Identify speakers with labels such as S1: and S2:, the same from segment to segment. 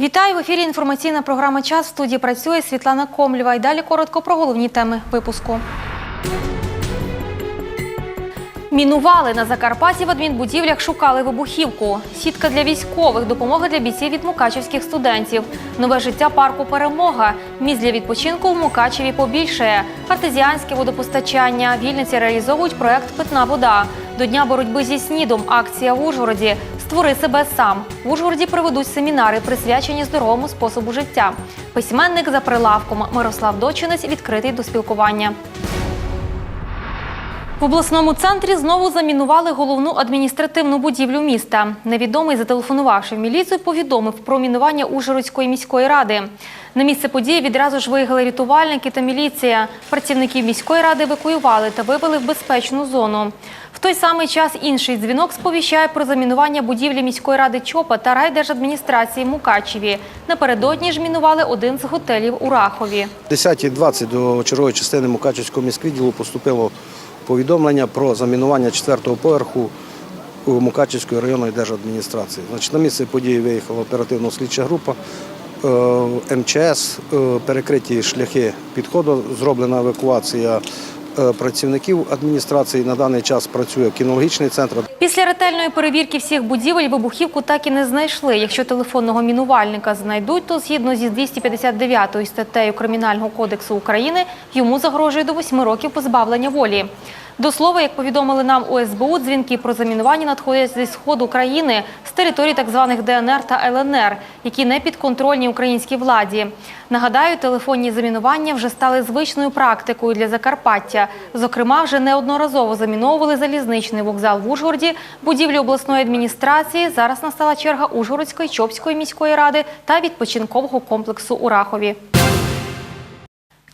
S1: Вітаю в ефірі. Інформаційна програма Час. В студії працює Світлана Комлєва. І далі коротко про головні теми випуску. Мінували на Закарпатті в адмінбудівлях шукали вибухівку. Сітка для військових, допомога для бійців від мукачівських студентів. Нове життя парку Перемога. Місць для відпочинку в Мукачеві побільшає. Артезіанське водопостачання. Вільниці реалізовують проект Питна вода. До дня боротьби зі снідом. Акція в Ужгороді. Створи себе сам. В Ужгороді проведуть семінари, присвячені здоровому способу життя. Письменник за прилавком Мирослав Дочинець відкритий до спілкування. В обласному центрі знову замінували головну адміністративну будівлю міста. Невідомий, зателефонувавши в міліцію, повідомив про мінування Ужгородської міської ради. На місце події відразу ж виїхали рятувальники та міліція. Працівників міської ради евакуювали та вивели в безпечну зону. В той самий час інший дзвінок сповіщає про замінування будівлі міської ради ЧОПа та райдержадміністрації Мукачеві. Напередодні ж мінували один з готелів у Рахові.
S2: 10.20 до чергової частини Мукачівського міськвідділу поступило повідомлення про замінування четвертого поверху у Мукачівської районної держадміністрації. Значить, на місце події виїхала оперативно-слідча група. е, МЧС, е, перекриті шляхи підходу, зроблена евакуація е, працівників адміністрації. На даний час працює кінологічний центр.
S1: Після ретельної перевірки всіх будівель вибухівку так і не знайшли. Якщо телефонного мінувальника знайдуть, то згідно зі 259 статтею Кримінального кодексу України йому загрожує до 8 років позбавлення волі. До слова, як повідомили нам у СБУ, дзвінки про замінування надходять зі сходу країни, з територій так званих ДНР та ЛНР, які не підконтрольні українській владі. Нагадаю, телефонні замінування вже стали звичною практикою для Закарпаття. Зокрема, вже неодноразово заміновували залізничний вокзал в Ужгороді, будівлю обласної адміністрації. Зараз настала черга Ужгородської, Чопської міської ради та відпочинкового комплексу у Рахові.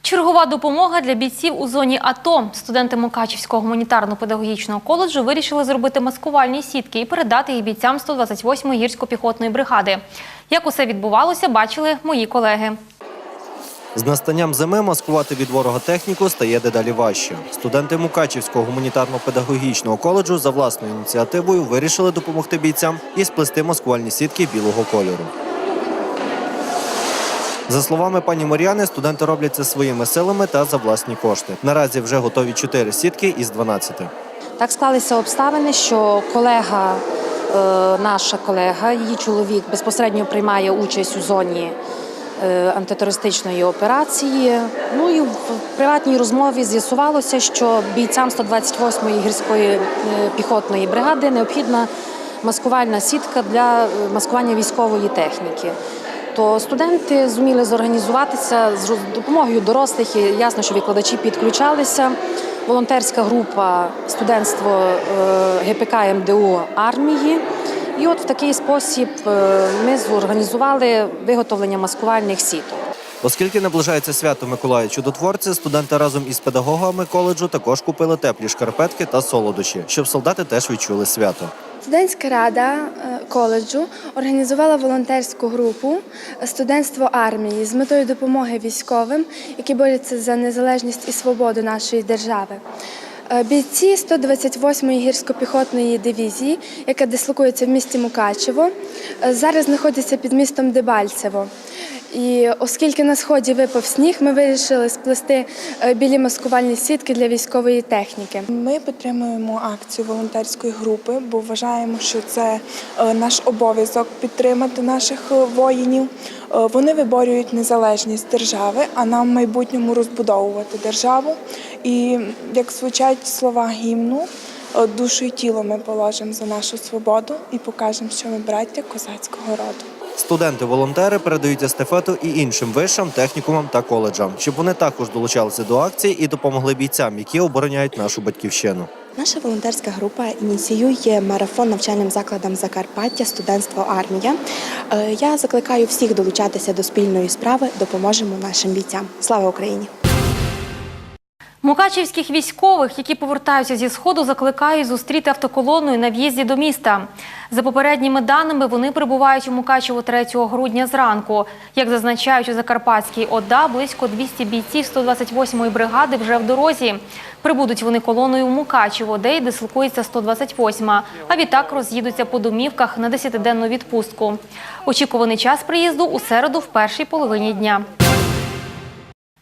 S1: Чергова допомога для бійців у зоні АТО. Студенти Мукачівського гуманітарно-педагогічного коледжу вирішили зробити маскувальні сітки і передати їх бійцям 128-ї гірсько-піхотної бригади. Як усе відбувалося, бачили мої колеги.
S3: З настанням зими маскувати від ворога техніку стає дедалі важче. Студенти Мукачівського гуманітарно-педагогічного коледжу за власною ініціативою вирішили допомогти бійцям і сплести маскувальні сітки білого кольору. За словами пані Мар'яни, студенти роблять це своїми силами та за власні кошти. Наразі вже готові 4 сітки із 12.
S4: Так склалися обставини, що колега, е, наша колега, її чоловік безпосередньо приймає участь у зоні е, антитерористичної операції. Ну і в приватній розмові з'ясувалося, що бійцям 128-ї гірської е, піхотної бригади необхідна маскувальна сітка для маскування військової техніки. То студенти зуміли зорганізуватися з допомогою дорослих. І ясно, що викладачі підключалися. Волонтерська група студентство е, ГПК МДУ армії. І от в такий спосіб е, ми зорганізували виготовлення маскувальних сіток.
S3: Оскільки наближається свято Миколая Чудотворця, студенти разом із педагогами коледжу також купили теплі шкарпетки та солодощі, щоб солдати теж відчули свято.
S5: Студентська рада е, коледжу організувала волонтерську групу студентство армії з метою допомоги військовим, які борються за незалежність і свободу нашої держави. Е, Бійці 128-ї гірсько-піхотної дивізії, яка дислокується в місті Мукачево, е, зараз знаходяться під містом Дебальцево. І оскільки на сході випав сніг, ми вирішили сплести е, білі маскувальні сітки для військової техніки.
S6: Ми підтримуємо акцію волонтерської групи, бо вважаємо, що це е, наш обов'язок підтримати наших е, воїнів. Вони виборюють незалежність держави, а нам в майбутньому розбудовувати державу. І як звучать слова гімну, душу і тіло ми положимо за нашу свободу і покажемо, що ми браття козацького роду.
S3: Студенти-волонтери передають естафету і іншим вишам, технікумам та коледжам, щоб вони також долучалися до акції і допомогли бійцям, які обороняють нашу батьківщину.
S7: Наша волонтерська група ініціює марафон навчальним закладам Закарпаття студентство армія. Е, Я закликаю всіх долучатися до спільної справи. Допоможемо нашим бійцям. Слава Україні!
S1: Мукачівських військових, які повертаються зі сходу, закликають зустріти автоколоною на в'їзді до міста. За попередніми даними, вони прибувають у Мукачево 3 грудня зранку. Як зазначають у Закарпатській ОДА, близько 200 бійців 128-ї бригади вже в дорозі. Прибудуть вони колоною в Мукачево, де й дислокується 128-ма, а відтак роз'їдуться по домівках на 10-денну відпустку. Очікуваний час приїзду у середу в першій половині дня.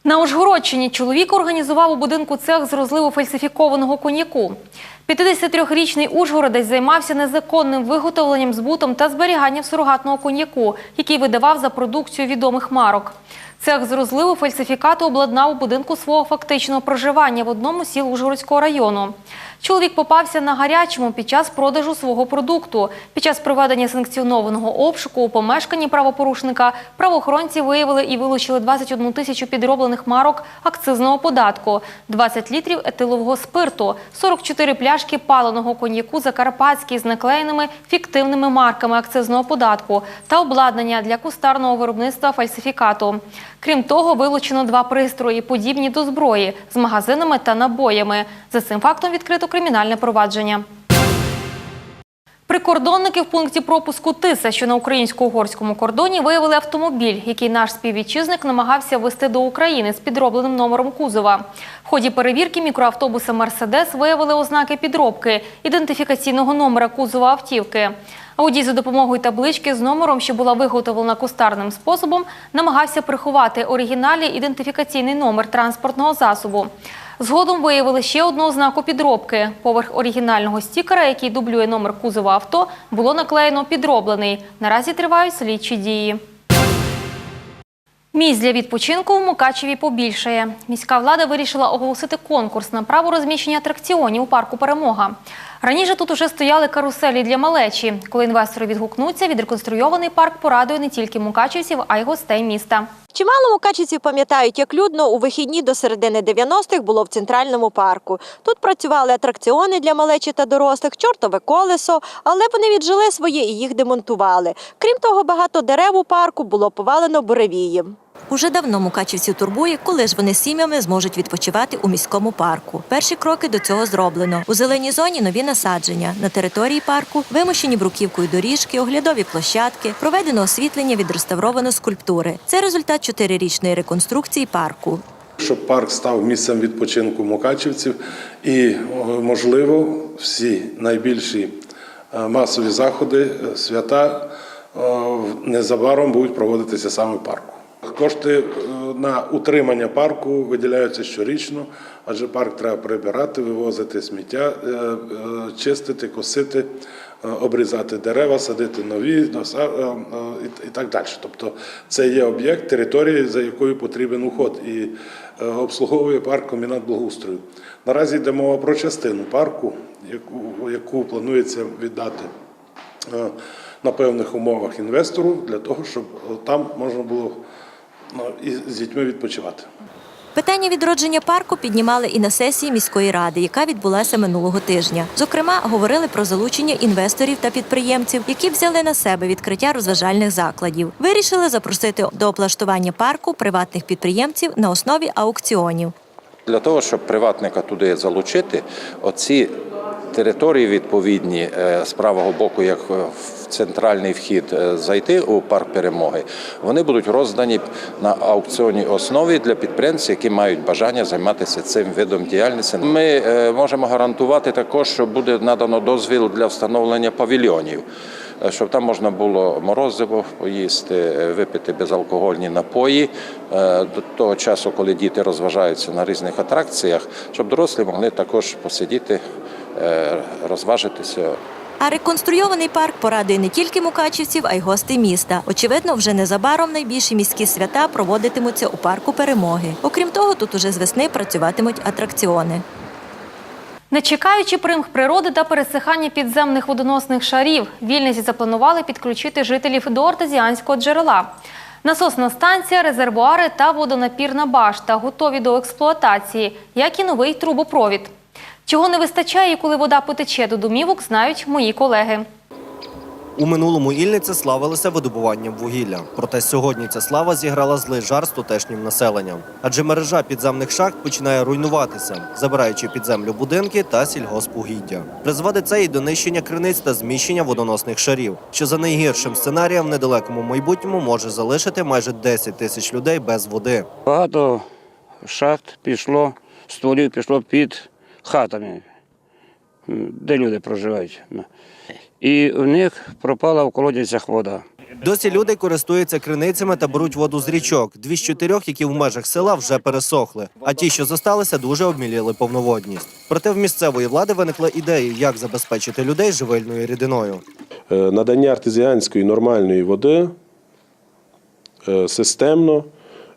S1: На Ужгородщині чоловік організував у будинку цех з розливу фальсифікованого коньяку. 53-річний Ужгородець займався незаконним виготовленням, збутом та зберіганням сурогатного коньяку, який видавав за продукцію відомих марок. Цех з розливу фальсифікату обладнав у будинку свого фактичного проживання в одному сіл Ужгородського району. Чоловік попався на гарячому під час продажу свого продукту. Під час проведення санкціонованого обшуку у помешканні правопорушника правоохоронці виявили і вилучили 21 тисячу підроблених марок акцизного податку, 20 літрів етилового спирту, 44 пляшки паленого коньяку «Закарпатський» з наклеєними фіктивними марками акцизного податку та обладнання для кустарного виробництва фальсифікату. Крім того, вилучено два пристрої, подібні до зброї, з магазинами та набоями. За цим фактом відкрито кримінальне провадження. Прикордонники в пункті пропуску Тиса, що на українсько-угорському кордоні, виявили автомобіль, який наш співвітчизник намагався ввести до України з підробленим номером кузова. В ході перевірки мікроавтобуса «Мерседес» виявили ознаки підробки ідентифікаційного номера кузова автівки. Водій за допомогою таблички з номером, що була виготовлена кустарним способом, намагався приховати оригіналі ідентифікаційний номер транспортного засобу. Згодом виявили ще одну ознаку підробки. Поверх оригінального стікера, який дублює номер кузова авто, було наклеєно підроблений. Наразі тривають слідчі дії. Місць для відпочинку у Мукачеві побільшає. Міська влада вирішила оголосити конкурс на право розміщення атракціонів у парку Перемога. Раніше тут уже стояли каруселі для малечі. Коли інвестори відгукнуться, відреконструйований парк порадує не тільки мукачівців, а й гостей міста.
S8: Чимало мукачівців пам'ятають, як людно у вихідні до середини 90-х було в центральному парку. Тут працювали атракціони для малечі та дорослих, чортове колесо, але вони віджили своє і їх демонтували. Крім того, багато дерев у парку було повалено буревієм. Уже давно мукачівців турбує, коли ж вони з сім'ями зможуть відпочивати у міському парку. Перші кроки до цього зроблено. У зеленій зоні нові насадження. На території парку вимощені бруківкою доріжки, оглядові площадки, проведено освітлення, відреставровано скульптури. Це результат чотирирічної реконструкції парку.
S9: щоб парк став місцем відпочинку мукачівців і, можливо, всі найбільші е, масові заходи, е, свята е, незабаром будуть проводитися саме в парку. Кошти е, на утримання парку виділяються щорічно, адже парк треба прибирати, вивозити сміття, е, е, чистити, косити, обрізати дерева, садити нові і- так далі. Тобто це є об'єкт території, за якою потрібен уход. І обслуговує парк комбінат благоустрою. Наразі йде мова про частину парку, яку, планується віддати на певних умовах інвестору для того, щоб там можна було і з дітьми відпочивати.
S8: Питання відродження парку піднімали і на сесії міської ради, яка відбулася минулого тижня. Зокрема, говорили про залучення інвесторів та підприємців, які взяли на себе відкриття розважальних закладів. Вирішили запросити до облаштування парку приватних підприємців на основі аукціонів.
S10: Для того, щоб приватника туди залучити, оці території відповідні е, з правого боку, як в центральний вхід е, зайти у парк перемоги, вони будуть роздані на аукціонній основі для підприємців, які мають бажання займатися цим видом діяльності. Ми е, можемо гарантувати також, що буде надано дозвіл для встановлення павільйонів. е, Щоб там можна було морозиво поїсти, випити безалкогольні напої до того часу, коли діти розважаються на різних атракціях, щоб дорослі могли також посидіти, розважитися.
S8: А реконструйований парк порадує не тільки мукачівців, а й гостей міста. Очевидно, вже незабаром найбільші міські свята проводитимуться у парку перемоги. Окрім того, тут уже з весни працюватимуть атракціони.
S1: Не чекаючи примх природи та пересихання підземних водоносних шарів, вільниці запланували підключити жителів до артезіанського джерела. Насосна станція, резервуари та водонапірна башта готові до експлуатації, як і новий трубопровід. Чого не вистачає, коли вода потече до домівок, знають мої колеги.
S3: У минулому Ільниця славилася видобуванням вугілля. Проте сьогодні ця слава зіграла злий жарт з тутешнім населенням. Адже мережа підземних шахт починає руйнуватися, забираючи під землю будинки та сільгоспугіддя. Призводить це і до нищення криниць та зміщення водоносних шарів, що за найгіршим сценарієм в недалекому майбутньому може залишити майже 10 тисяч людей без води.
S11: Багато шахт пішло, стволів пішло під хатами, де люди проживають. І в них пропала в колодязях вода.
S3: Досі люди користуються криницями та беруть воду з річок. Дві з чотирьох, які в межах села вже пересохли. А ті, що зосталися, дуже обміліли повноводність. Проте в місцевої влади виникла ідея, як забезпечити людей живильною рідиною.
S12: Е, надання артезіанської нормальної води е, системно,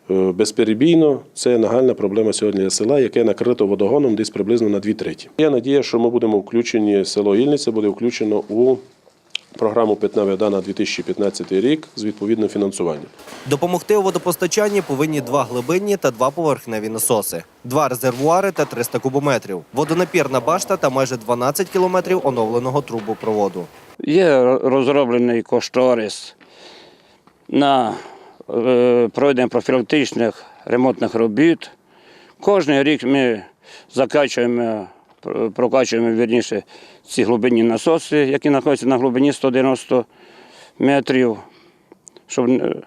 S12: безперебійно це нагальна проблема сьогодні для села, яке накрито водогоном десь приблизно на дві треті. Є надія, що ми будемо включені, село Ільниця буде включено у програму Питна вода на 2015 рік з відповідним фінансуванням.
S3: Допомогти у водопостачанні повинні два глибинні та два поверхневі насоси, два резервуари та 300 кубометрів, водонапірна башта та майже 12 кілометрів оновленого трубопроводу.
S11: Є розроблений кошторис на е, проведення профілактичних ремонтних робіт. Кожен рік ми закачуємо, прокачуємо вірніше ці глибинні насоси, які знаходяться на глибині 190 метрів, щоб е,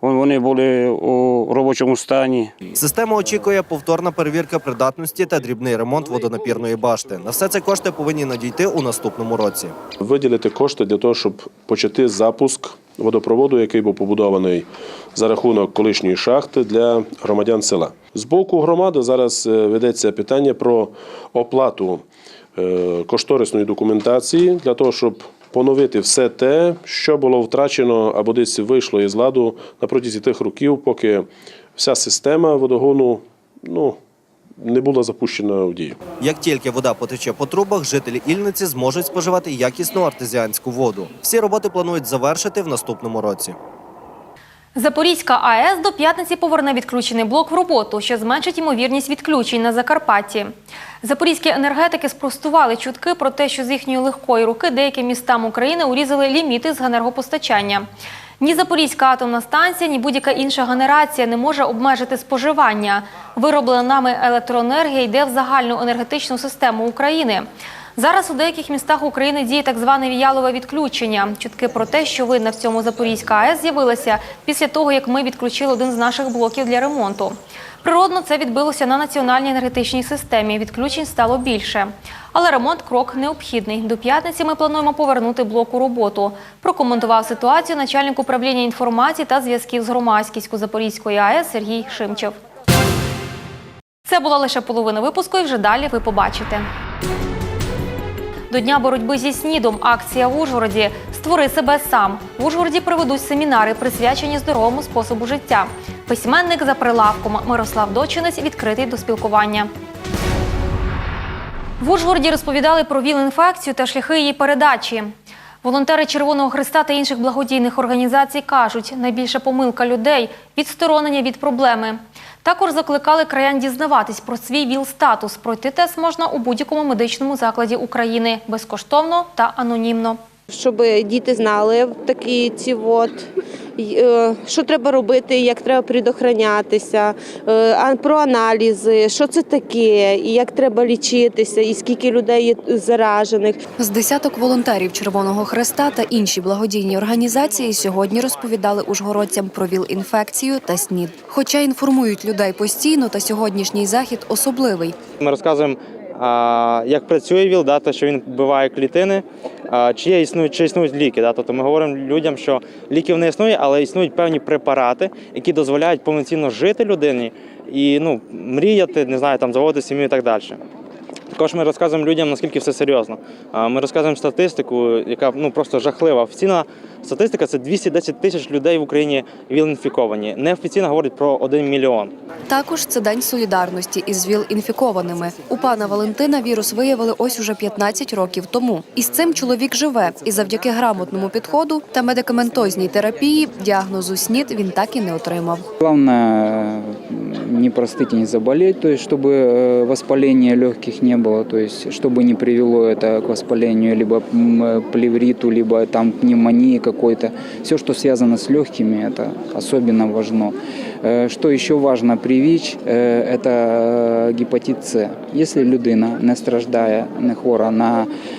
S11: вони були у робочому стані.
S3: Система очікує повторна перевірка придатності та дрібний ремонт водонапірної башти. На все це кошти повинні надійти у наступному році.
S12: Виділити кошти для того, щоб почати запуск водопроводу, який був побудований за рахунок колишньої шахти для громадян села. З боку громади зараз е, ведеться питання про оплату е, кошторисної документації для того, щоб поновити все те, що було втрачено або десь вийшло із ладу на протязі тих років, поки вся система водогону ну, не була запущена в дію.
S3: Як тільки вода потече по трубах, жителі Ільниці зможуть споживати якісну артезіанську воду. Всі роботи планують завершити в наступному році.
S1: Запорізька АЕС до п'ятниці поверне відключений блок в роботу, що зменшить ймовірність відключень на Закарпатті. Запорізькі енергетики спростували чутки про те, що з їхньої легкої руки деяким містам України урізали ліміти з енергопостачання. Ні Запорізька атомна станція, ні будь-яка інша генерація не може обмежити споживання. Вироблена нами електроенергія йде в загальну енергетичну систему України. Зараз у деяких містах України діє так зване віялове відключення. Чутки про те, що винна в цьому Запорізька АЕС з'явилася після того, як ми відключили один з наших блоків для ремонту. Природно, це відбилося на національній енергетичній системі. Відключень стало більше. Але ремонт крок необхідний. До п'ятниці ми плануємо повернути блок у роботу. Прокоментував ситуацію начальник управління інформації та зв'язків з громадськістю Запорізької АЕС Сергій Шимчев. Це була лише половина випуску, і вже далі ви побачите. До дня боротьби зі снідом акція в Ужгороді Створи себе сам. В Ужгороді проведуть семінари, присвячені здоровому способу життя. Письменник за прилавком Мирослав Дочинець відкритий до спілкування. В Ужгороді розповідали про ВІЛ-інфекцію та шляхи її передачі. Волонтери Червоного Христа та інших благодійних організацій кажуть, найбільша помилка людей відсторонення від проблеми. Також закликали краян дізнаватись про свій ВІЛ-статус. Пройти тест можна у будь-якому медичному закладі України безкоштовно та анонімно.
S13: Щоб діти знали такі ці от, е, що треба робити, як треба предохранятися, е, а- про аналізи, що це таке, і як треба лічитися, і скільки людей є заражених.
S14: З десяток волонтерів Червоного Хреста та інші благодійні організації сьогодні розповідали ужгородцям про ВІЛ-інфекцію та СНІД. Хоча інформують людей постійно, та сьогоднішній захід особливий.
S15: Ми розказуємо, як працює ВІЛ, да, то, що він вбиває клітини, чи є існують, чи існують ліки. Да, тобто ми говоримо людям, що ліків не існує, але існують певні препарати, які дозволяють повноцінно жити людині і ну, мріяти, не знаю, там заводити сім'ю і так далі. Також ми розказуємо людям, наскільки все серйозно. Ми розказуємо статистику, яка ну просто жахлива. Офіційна статистика це 210 тисяч людей в Україні ВІЛ-інфіковані. Неофіційно говорить про 1 мільйон.
S14: Також це день солідарності із ВІЛ-інфікованими. У пана Валентина вірус виявили ось уже 15 років тому. І з цим чоловік живе. І завдяки грамотному підходу та медикаментозній терапії діагнозу СНІД він так і не отримав.
S16: Главное не простыть и не заболеть, то есть чтобы э, воспаления легких не было, то есть чтобы не привело это к воспалению либо м, плевриту, либо там пневмонии какой-то. Все, что связано с легкими, это особенно важно. Э, Что еще важно привить, э, это э, гепатит С. Если людина не страждає, не хвора на е,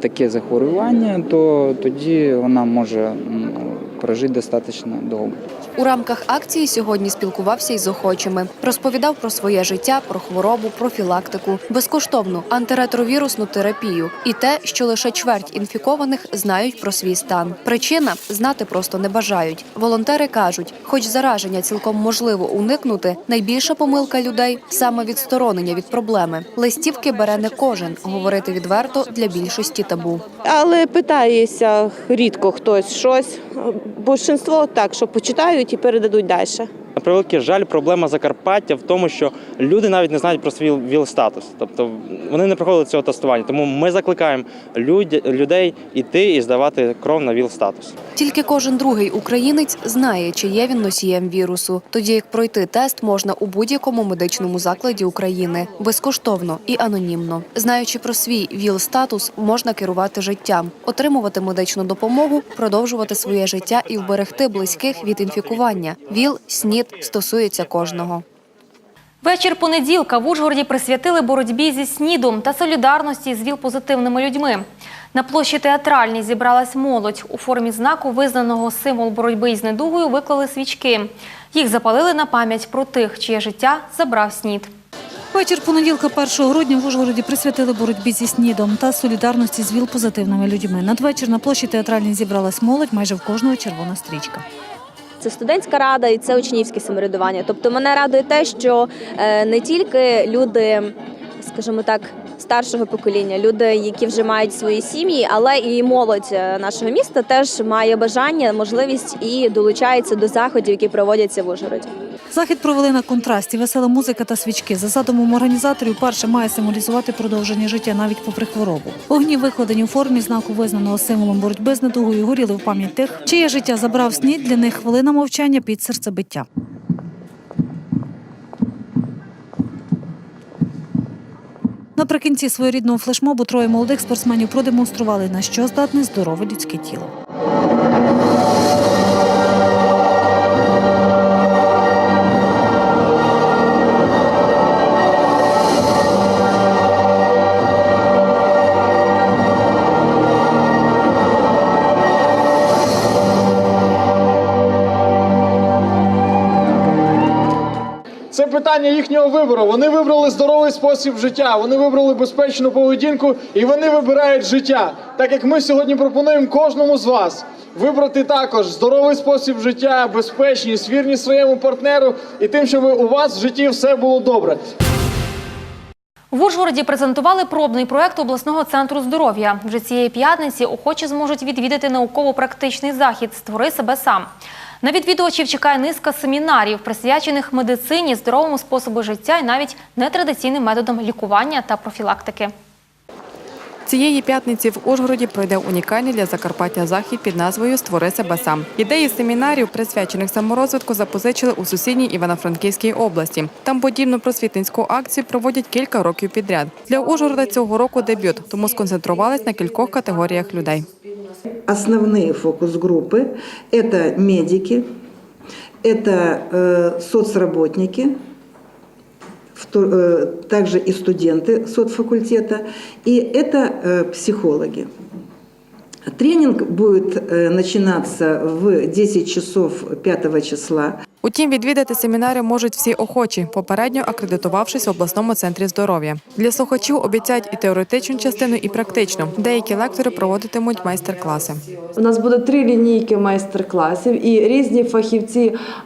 S16: таке захворювання, то тоді вона може м, прожить достаточно долго.
S14: У рамках акції сьогодні спілкувався із охочими. Розповідав про своє життя, про хворобу, профілактику, безкоштовну антиретровірусну терапію і те, що лише чверть інфікованих знають про свій стан. Причина знати просто не бажають. Волонтери кажуть, хоч зараження цілком можливо уникнути, найбільша помилка людей саме відсторонення від проблеми. Листівки бере не кожен. Говорити відверто більшості табу.
S13: Але питається рідко хтось щось. Більшинство так, що почитають і передадуть далі.
S15: На превеликий жаль, проблема Закарпаття в тому, що люди навіть не знають про свій ВІЛ-статус. Тобто вони не проходили цього тестування. Тому ми закликаємо люд- людей іти і здавати кров на ВІЛ-статус.
S14: Тільки кожен другий українець знає, чи є він носієм вірусу, тоді як пройти тест можна у будь-якому медичному закладі України безкоштовно і анонімно. Знаючи про свій ВІЛ-статус, можна керувати життям, отримувати медичну допомогу, продовжувати своє життя і вберегти близьких від інфікування. ВІЛ, СНІД стосується кожного.
S1: Вечір понеділка в Ужгороді присвятили боротьбі зі снідом та солідарності з ВІЛ-позитивними людьми. На площі театральній зібралась молодь. У формі знаку, визнаного символ боротьби із недугою, виклали свічки. Їх запалили на пам'ять про тих, чиє життя забрав снід.
S17: Вечір понеділка 1 грудня в Ужгороді присвятили боротьбі зі снідом та солідарності з ВІЛ-позитивними людьми. Надвечір на площі театральній зібралась молодь, майже в кожного червона стрічка.
S18: Це студентська рада і це учнівське самоврядування. Тобто мене радує те, що е, не тільки люди, скажімо так, старшого покоління, люди, які вже мають свої сім'ї, але і молодь е, нашого міста теж має бажання, можливість і долучається до заходів, які проводяться в Ужгороді.
S17: Захід провели на контрасті, весела музика та свічки. За задумом організаторів, перше має символізувати продовження життя навіть попри хворобу. Огні викладені у формі знаку визнаного символом боротьби з недугою горіли в пам'ять тих, чиє життя забрав снід. Для них хвилина мовчання під серцебиття. Наприкінці своєрідного флешмобу троє молодих спортсменів продемонстрували, на що здатне здорове людське тіло.
S19: Питання їхнього вибору. Вони вибрали здоровий спосіб життя, вони вибрали безпечну поведінку і вони вибирають життя. Так як ми сьогодні пропонуємо кожному з вас вибрати також здоровий спосіб життя, безпечність, вірність своєму партнеру і тим, щоб у вас в житті все було добре.
S1: В Ужгороді презентували пробний проект обласного центру здоров'я. Вже цієї п'ятниці охочі зможуть відвідати науково-практичний захід Створи себе сам. На відвідувачів чекає низка семінарів, присвячених медицині, здоровому способу життя і навіть нетрадиційним методам лікування та профілактики.
S20: Цієї п'ятниці в Ужгороді пройде унікальний для Закарпаття захід під назвою Створи себе сам. Ідеї семінарів, присвячених саморозвитку, запозичили у сусідній Івано-Франківській області. Там подібну просвітницьку акцію проводять кілька років підряд. Для Ужгорода цього року дебют, тому сконцентрувались на кількох категоріях людей.
S21: Основные фокус-группы – это медики, это э, соцработники, вто- э, также и студенты соцфакультета, и это э, психологи. Тренинг будет э, начинаться в 10 часов 5 числа.
S20: Утім, відвідати семінари можуть всі охочі, попередньо акредитувавшись в обласному центрі здоров'я. Для слухачів обіцяють і теоретичну частину, і практичну. Деякі лектори проводитимуть майстер-класи.
S22: У нас буде три лінійки майстер-класів, і різні фахівці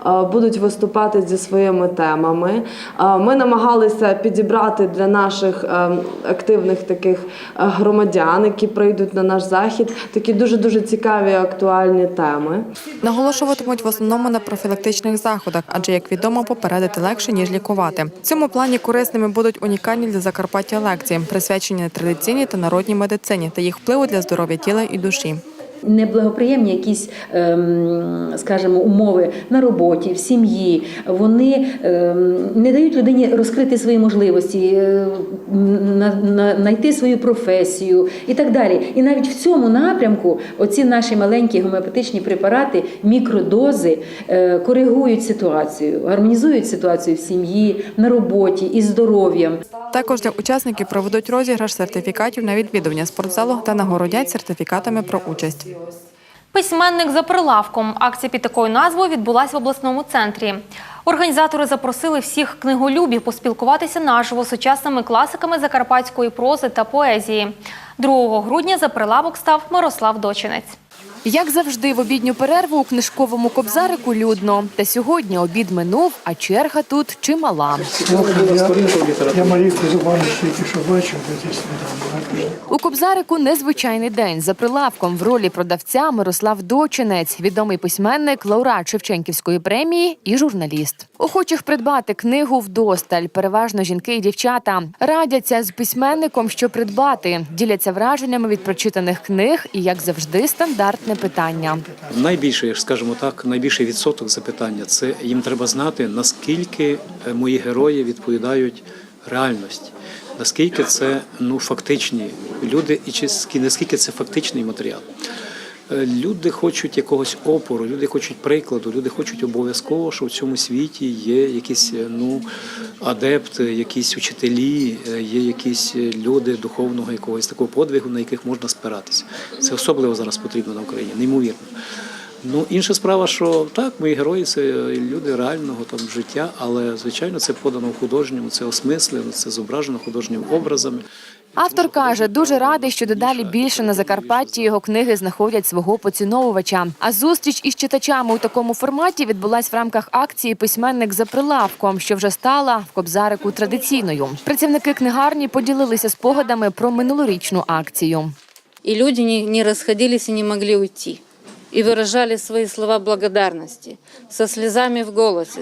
S22: е, будуть виступати зі своїми темами. Е, Ми намагалися підібрати для наших е, активних таких громадян, які прийдуть на наш захід, такі дуже дуже цікаві актуальні теми.
S20: Наголошуватимуть в основному на профілактичних заходах, адже як відомо, попередити легше ніж лікувати. В цьому плані корисними будуть унікальні для Закарпаття лекції, присвячені традиційній та народній медицині та їх впливу для здоров'я тіла і душі.
S23: Неблагоприємні якісь, ем, скажімо, умови на роботі, в сім'ї, вони ем, не дають людині розкрити свої можливості, е, на- на- знайти свою професію і так далі. І навіть в цьому напрямку оці наші маленькі гомеопатичні препарати, мікродози е, коригують ситуацію, гармонізують ситуацію в сім'ї, на роботі із здоров'ям.
S20: Також для учасників проведуть розіграш сертифікатів на відвідування спортзалу та нагородять сертифікатами про участь.
S1: Письменник за прилавком. Акція під такою назвою відбулася в обласному центрі. Організатори запросили всіх книголюбів поспілкуватися наживо з сучасними класиками закарпатської прози та поезії. 2 грудня за прилавок став Мирослав Дочинець.
S24: Як завжди, в обідню перерву у книжковому кобзарику людно. Та сьогодні обід минув, а черга тут чимала.
S25: Я Марійку Зубану що бачив.
S24: У кобзарику незвичайний день. За прилавком в ролі продавця Мирослав Дочинець, відомий письменник, лауреат Шевченківської премії і журналіст. Охочих придбати книгу вдосталь, переважно жінки і дівчата. Радяться з письменником, що придбати, діляться враженнями від прочитаних книг і, як завжди, стандартне питання.
S26: Найбільше, скажімо так, найбільший відсоток запитання це їм треба знати, наскільки е, мої герої відповідають реальності, наскільки це ну фактичні люди, і чи наскільки це фактичний матеріал. Е, Люди хочуть якогось опору, люди хочуть прикладу, люди хочуть обов'язково, що в цьому світі є якісь е, ну, адепти, якісь учителі, е, є якісь люди духовного якогось такого подвигу, на яких можна спиратися. Це особливо зараз потрібно на Україні, неймовірно. Ну, інша справа, що так, мої герої це люди реального там життя, але звичайно це подано в художньому, це осмислено, це зображено художніми образами.
S24: Автор каже, дуже радий, що дедалі більше на Закарпатті його книги знаходять свого поціновувача. А зустріч із читачами у такому форматі відбулась в рамках акції Письменник за прилавком, що вже стала в Кобзарику традиційною. Працівники книгарні поділилися спогадами про минулорічну акцію.
S27: И люди не, и не могли уйти. И выражали свои слова благодарности со слезами в голосе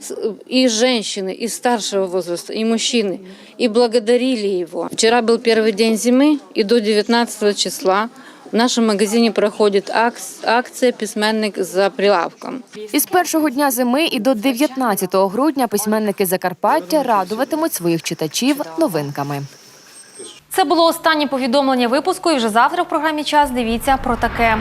S27: С- с- И женщины, и старшего возраста, и мужчины. И благодарили его. Вчера был первый день зимы, и до 19 числа в нашем магазине проходит акс- акция «Письменник за прилавком».
S24: Із першого дня зими і до 19 грудня письменники Закарпаття радуватимуть своїх читачів новинками.
S1: Це було останнє повідомлення випуску. І вже завтра в програмі час дивіться про таке.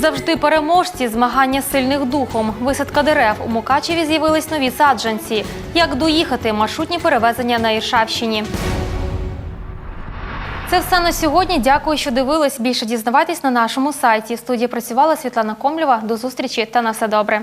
S1: Завжди переможці, змагання сильних духом, висадка дерев. У Мукачеві з'явились нові саджанці. Як доїхати маршрутні перевезення на Іршавщині. Це все на сьогодні. Дякую, що дивились. Більше дізнавайтесь на нашому сайті. В студії працювала Світлана Комлєва. До зустрічі та на все добре.